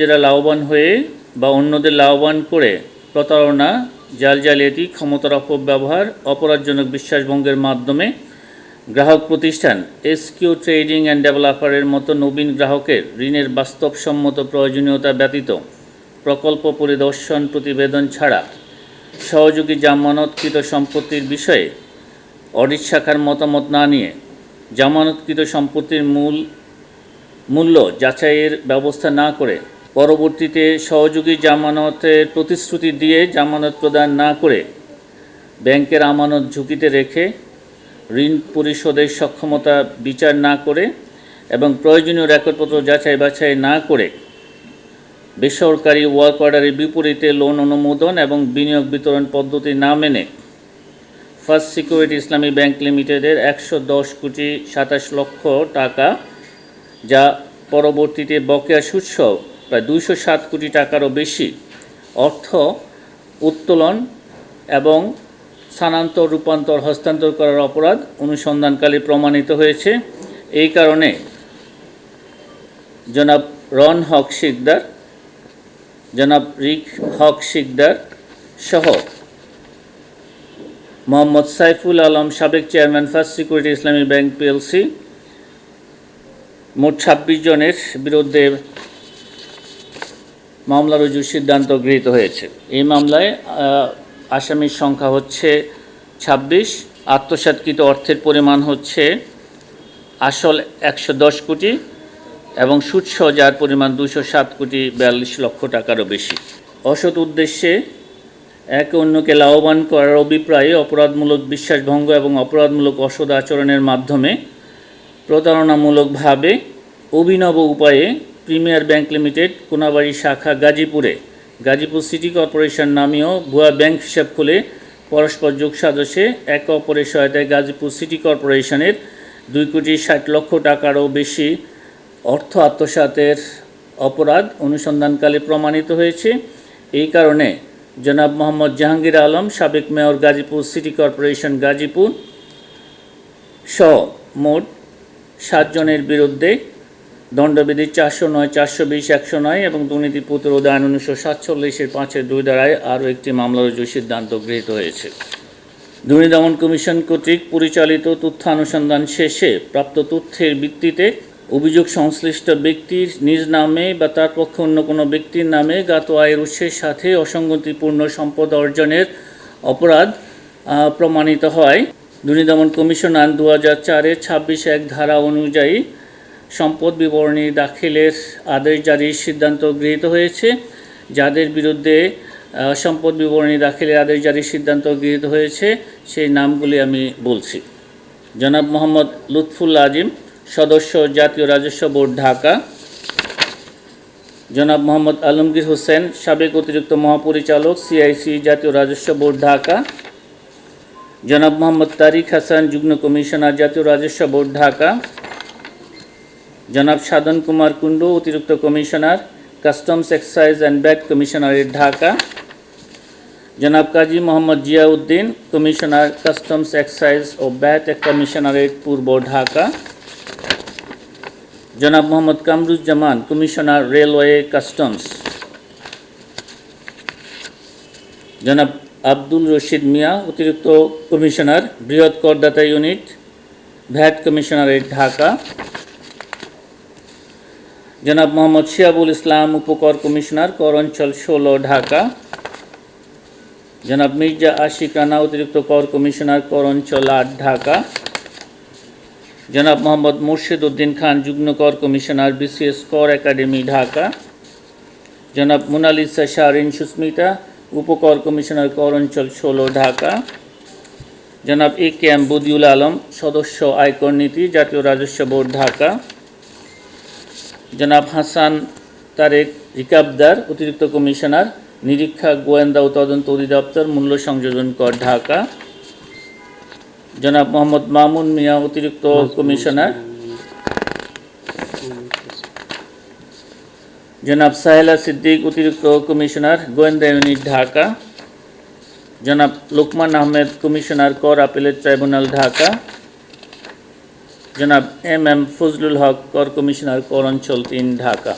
নিজেরা লাভবান হয়ে বা অন্যদের লাভবান করে প্রতারণা, জাল জালিয়াতি, ক্ষমতার অপব্যবহার, অপরাধজনক বিশ্বাসভঙ্গের মাধ্যমে গ্রাহক প্রতিষ্ঠান এসকিউ ট্রেডিং অ্যান্ড ডেভেলপারের মতো নবীন গ্রাহকের ঋণের বাস্তবসম্মত প্রয়োজনীয়তা ব্যতীত প্রকল্প পরিদর্শন প্রতিবেদন ছাড়া সহযোগী জামানতকৃত সম্পত্তির বিষয়ে অডিট শাখার মতামত না নিয়ে জামানতকৃত সম্পত্তির মূল, মূল্য যাচাইয়ের ব্যবস্থা না করে পরবর্তীতে সহযোগী জামানতের প্রতিশ্রুতি দিয়ে জামানত প্রদান না করে ব্যাংকের আমানত ঝুঁকিতে রেখে ঋণ পরিশোধের সক্ষমতা বিচার না করে এবং প্রয়োজনীয় রেকর্ডপত্র যাচাই বাছাই না করে বেসরকারি ওয়ার্ক অর্ডারের বিপরীতে লোন অনুমোদন এবং বিনিয়োগ বিতরণ পদ্ধতি না মেনে ফার্স্ট সিকিউরিটি ইসলামী ব্যাংক লিমিটেডের একশো দশ কোটি সাতাশ লক্ষ টাকা যা পরবর্তীতে বকেয়া সুদসহ প্রায় দুইশো সাত কোটি টাকারও বেশি অর্থ উত্তোলন এবং স্থানান্তর, রূপান্তর, হস্তান্তর করার অপরাধ অনুসন্ধানকালে প্রমাণিত হয়েছে। এই কারণে জনাব রন হক শিকদার, জনাব রিক হক শিকদার সহ মোহাম্মদ সাইফুল আলম সাবেক chairman first security Islami bank PLC, মোট ছাব্বিশ জনের বিরুদ্ধে মামলা রুজুর সিদ্ধান্ত গৃহীত হয়েছে। এই মামলায় আসামির সংখ্যা হচ্ছে ছাব্বিশ, আত্মসাৎকৃত অর্থের পরিমাণ হচ্ছে আসল একশো দশ কোটি এবং সুদসহ যার পরিমাণ দুশো সাত কোটি বিয়াল্লিশ লক্ষ টাকারও বেশি। অসৎ উদ্দেশ্যে একে অন্যকে লাভবান করার অভিপ্রায়ে অপরাধমূলক বিশ্বাসভঙ্গ এবং অপরাধমূলক অসৎ আচরণের মাধ্যমে প্রতারণামূলকভাবে অভিনব উপায়ে প্রিমিয়ার ব্যাংক লিমিটেড, কোনাবাড়ি শাখা গাজীপুরে। গাজীপুর সিটি কর্পোরেশন নামেও ভুয়া ব্যাংক হিসাব খুলে পরস্পর যোগ সাজসে একে অপরের সহায়তায় গাজীপুর সিটি কর্পোরেশনের দুই কোটি ষাট লক্ষ টাকারও বেশি অর্থ আত্মসাতের অপরাধ অনুসন্ধানকালে প্রমাণিত হয়েছে। এই কারণে জনাব মোহাম্মদ জাহাঙ্গীর আলম, সাবেক mayor Gazipur city corporation Gazipur, সহ মোট সাতজনের বিরুদ্ধে দণ্ডবিধি চারশো নয়, চারশো বিশ, একশো নয় এবং দুর্নীতি প্রতিরোধ আইন উনিশশো সাতচল্লিশের পাঁচের দুই দ্বারায় আরও একটি মামলা রুজুর সিদ্ধান্ত গৃহীত হয়েছে। দুর্নীতি দমন কমিশন কর্তৃক পরিচালিত তথ্যানুসন্ধান শেষে প্রাপ্ত তথ্যের ভিত্তিতে অভিযোগ সংশ্লিষ্ট ব্যক্তির নিজ নামে বা তার পক্ষে অন্য কোনো ব্যক্তির নামে জ্ঞাত আয়ের উৎসের সাথে অসঙ্গতিপূর্ণ সম্পদ অর্জনের অপরাধ প্রমাণিত হয়। দুর্নীতি দমন কমিশন আইন দু হাজার চারের ছাব্বিশ এক ধারা অনুযায়ী সম্পদ বিবরণী দাখিলের আদেশ জারির সিদ্ধান্ত গৃহীত হয়েছে। যাদের বিরুদ্ধে সম্পদ বিবরণী দাখিলের আদেশ জারির সিদ্ধান্ত গৃহীত হয়েছে, সেই নামগুলি আমি বলছি। জনাব মোহাম্মদ লুৎফুল আজিম, সদস্য জাতীয় রাজস্ব বোর্ড, ঢাকা। জনাব মোহাম্মদ আলমগীর হোসেন, সাবেক অতিরিক্ত মহাপরিচালক সিআইসি জাতীয় রাজস্ব বোর্ড, ঢাকা। জনাব মোহাম্মদ তারিক হাসান, যুগ্ম কমিশনার জাতীয় রাজস্ব বোর্ড, ঢাকা। জনাব সাধন কুমার কুণ্ডু, অতিরিক্ত commissioner, customs excise and VAT কমিশনারের ঢাকা। জনাব Kazi Mohammad Ziauddin, commissioner, customs excise ও ব্যাট কমিশনারেট পূর্ব ঢাকা। জনাব Mohammad Kamruzzaman, commissioner railway customs. জনাব আব্দুল রশিদ মিয়া, অতিরিক্ত কমিশনার, বৃহৎ করদাতা ইউনিট ভ্যাট কমিশনারেট ঢাকা। জনাব মোহাম্মদ শিয়াবুল ইসলাম, উপকর কমিশনার, কর অঞ্চল ষোলো, ঢাকা। জনাব মির্জা আশিক রানা, অতিরিক্ত কর কমিশনার, কর অঞ্চল আট, ঢাকা। জনাব মোহাম্মদ মুর্শিদ উদ্দিন খান, যুগ্ম কর কমিশনার, বিসিএস কর একাডেমি, ঢাকা। জনাব মোনালিসা শাহরিন সুস্মিতা উপকর কমিশনার, কর অঞ্চল ষোলো, ঢাকা। জনাব A K M Badiul Alam, সদস্য আয়কর নীতি, জাতীয় রাজস্ব বোর্ড, ঢাকা। জনাব হাসান তারেক রিকাবদার অতিরিক্ত কমিশনার নিরীক্ষা গোয়েন্দা ও তদন্ত অধিদপ্তর মূল্য সংযোজন কর ঢাকা। জনাব মোহাম্মদ মামুন মিয়া অতিরিক্ত কমিশনার। জনাব সাহেলা সিদ্দিক অতিরিক্ত কমিশনার গোয়েন্দা ইউনিট ঢাকা। জনাব লোকমান আহমেদ কমিশনার কর আপিলেট ট্রাইব্যুনাল ঢাকা। জনাব এম এম ফজলুল হক কর কমিশনার কর অঞ্চল তিন ঢাকা।